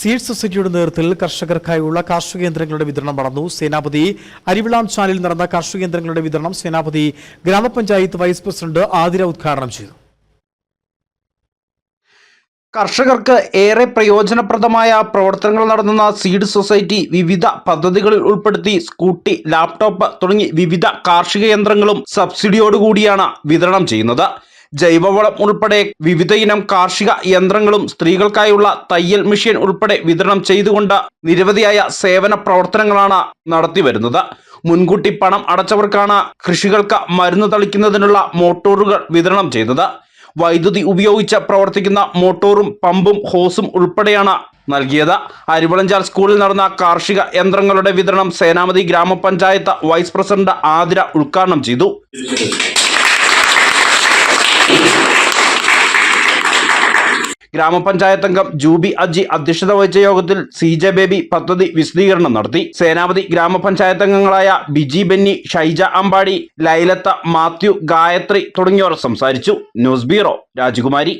Seed സൊസൈറ്റിയുടെ നേതൃത്വത്തിൽ കർഷകർക്കായുള്ള കാർഷിക യന്ത്രങ്ങളുടെ വിതരണം നടന്നു. സേനാപതി അരിവിളാംചാലിൽ നടന്ന കാർഷിക യന്ത്രങ്ങളുടെ വിതരണം സേനാപതി ഗ്രാമപഞ്ചായത്ത് വൈസ് പ്രസിഡന്റ് ആതിര ഉദ്ഘാടനം ചെയ്തു. കർഷകർക്ക് ഏറെ പ്രയോജനപ്രദമായ പ്രവർത്തനങ്ങൾ നടത്തുന്ന സീഡ് സൊസൈറ്റി വിവിധ പദ്ധതികളിൽ ഉൾപ്പെടുത്തി സ്കൂട്ടി ലാപ്ടോപ്പ് തുടങ്ങി വിവിധ കാർഷിക യന്ത്രങ്ങളും സബ്സിഡിയോടുകൂടിയാണ് വിതരണം ചെയ്യുന്നത്. ജൈവവളം ഉൾപ്പെടെ വിവിധ ഇനം കാർഷിക യന്ത്രങ്ങളും സ്ത്രീകൾക്കായുള്ള തയ്യൽ മെഷീൻ ഉൾപ്പെടെ വിതരണം ചെയ്തുകൊണ്ട് നിരവധിയായ സേവന പ്രവർത്തനങ്ങളാണ് നടത്തിവരുന്നത് മുൻകൂട്ടി പണം അടച്ചവർക്കാണ് കൃഷികൾക്ക് മരുന്ന് തളിക്കുന്നതിനുള്ള മോട്ടോറുകൾ വിതരണം ചെയ്തത്. വൈദ്യുതി ഉപയോഗിച്ച് പ്രവർത്തിക്കുന്ന മോട്ടോറും പമ്പും ഹോസും ഉൾപ്പെടെയാണ് നൽകിയത്. അരിവളഞ്ചാൽ സ്കൂളിൽ നടന്ന കാർഷിക യന്ത്രങ്ങളുടെ വിതരണം സേനാമതി ഗ്രാമപഞ്ചായത്ത് വൈസ് പ്രസിഡന്റ് ആതിര ഉദ്ഘാടനം ചെയ്തു. ഗ്രാമപഞ്ചായത്ത് അംഗം ജൂബി അജി അധ്യക്ഷത വഹിച്ച യോഗത്തിൽ സി ജെ ബേബി പദ്ധതി വിശദീകരണം നടത്തി. സേനാപതി ഗ്രാമപഞ്ചായത്ത് അംഗങ്ങളായ ബിജി ബെന്നി ഷൈജ അമ്പാടി ലൈലത്ത മാത്യു ഗായത്രി തുടങ്ങിയവർ സംസാരിച്ചു. ന്യൂസ് ബ്യൂറോ രാജകുമാരി.